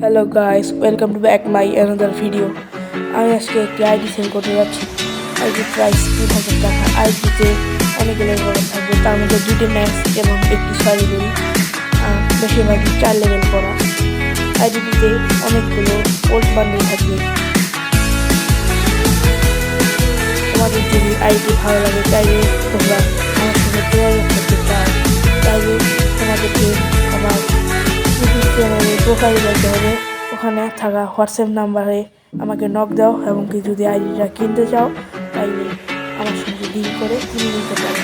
Hello guys welcome to back my another video আমি আজকে একটি আইডি সেল করতে যাচ্ছি। আইডি প্রাইস তিন হাজার টাকা। আইডিতে অনেকগুলো লেভেল থাকবে। তার মধ্যে দুটি ম্যাক্স এবং একটি সরি লেভেল বেশিরভাগই চার লেভেল করা। আইডিটিতে অনেকগুলো ওল্ড বান্ডিল থাকবে। তোমাদের যদি আইডি ভালো লাগে চাইলে তোমরা প্রোফাইল দেখতে হবে। ওখানে থাকা হোয়াটসঅ্যাপ নাম্বারে আমাকে নক দাও এবং কি যদি আইডিটা কিনতে চাও, তাইলে আমার সঙ্গে ডিল করে কিনে নিতে পারো।